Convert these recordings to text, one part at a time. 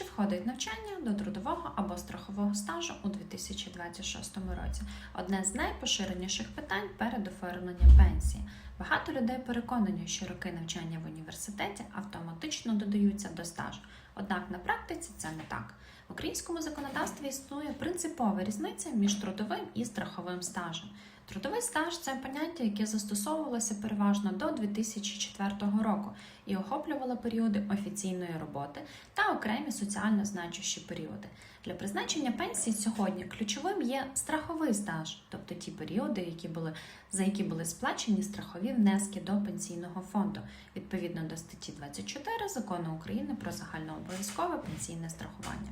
чи входить навчання до трудового або страхового стажу у 2026 році. Одне з найпоширеніших питань перед оформленням пенсії. Багато людей переконані, що роки навчання в університеті автоматично додаються до стажу. Однак на практиці це не так. В українському законодавстві існує принципова різниця між трудовим і страховим стажем. Трудовий стаж це поняття, яке застосовувалося переважно до 2004 року і охоплювало періоди офіційної роботи та окремі соціально значущі періоди. Для призначення пенсії сьогодні ключовим є страховий стаж, тобто ті періоди, які були, за які були сплачені страхові внески до пенсійного фонду, відповідно до статті 24 закону України про загальнообов'язкове пенсійне страхування.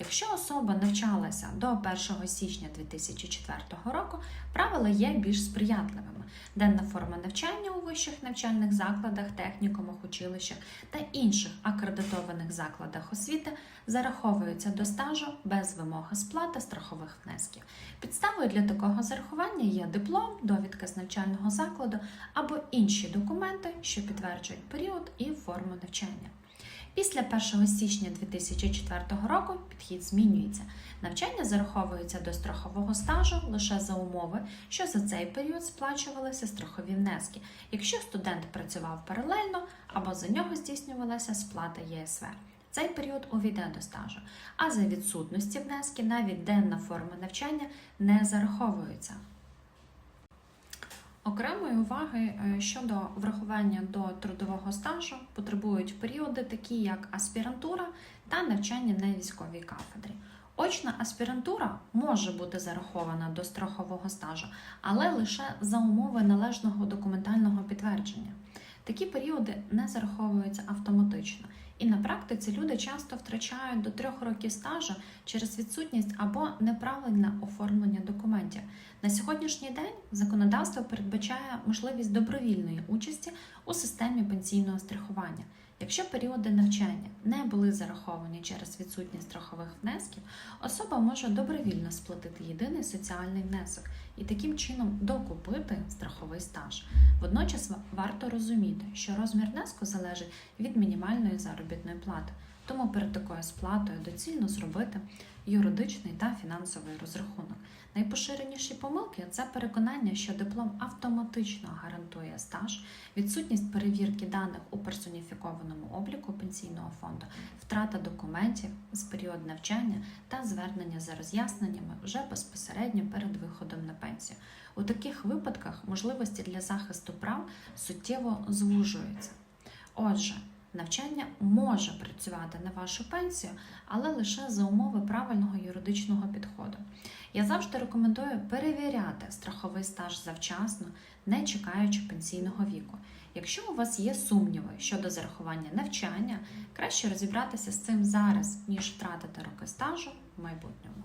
Якщо особа навчалася до 1 січня 2004 року, правила є більш сприятливими. Денна форма навчання у вищих навчальних закладах, технікумах, училищах та інших акредитованих закладах освіти зараховуються до стажу без вимоги сплати страхових внесків. Підставою для такого зарахування є диплом, довідка з навчального закладу або інші документи, що підтверджують період і форму навчання. Після 1 січня 2004 року підхід змінюється. Навчання зараховується до страхового стажу лише за умови, що за цей період сплачувалися страхові внески, якщо студент працював паралельно або за нього здійснювалася сплата ЄСВ. Цей період увійде до стажу, а за відсутності внески навіть денна форма навчання не зараховується. Окремої уваги е, щодо врахування до трудового стажу потребують періоди, такі як аспірантура та навчання на військовій кафедрі. Очна аспірантура може бути зарахована до страхового стажу, але лише за умови належного документального підтвердження. Такі періоди не зараховуються автоматично, практиці люди часто втрачають до трьох років стажу через відсутність або неправильне оформлення документів. На сьогоднішній день законодавство передбачає можливість добровільної участі у системі пенсійного страхування. Якщо періоди навчання не були зараховані через відсутність страхових внесків, особа може добровільно сплатити єдиний соціальний внесок і таким чином докупити страховий стаж. Водночас варто розуміти, що розмір внеску залежить від мінімальної заробітної плати. Тому перед такою сплатою доцільно зробити юридичний та фінансовий розрахунок. Найпоширеніші помилки це переконання, що диплом автоматично гарантує стаж, відсутність перевірки даних у персоніфікованому обліку пенсійного фонду, втрата документів з період навчання та звернення за роз'ясненнями вже безпосередньо перед виходом на пенсію. У таких випадках можливості для захисту прав суттєво звужуються. Отже, Навчання може працювати на вашу пенсію, але лише за умови правильного юридичного підходу. Я завжди рекомендую перевіряти страховий стаж завчасно, не чекаючи пенсійного віку. Якщо у вас є сумніви щодо зарахування навчання, краще розібратися з цим зараз, ніж втратити роки стажу в майбутньому.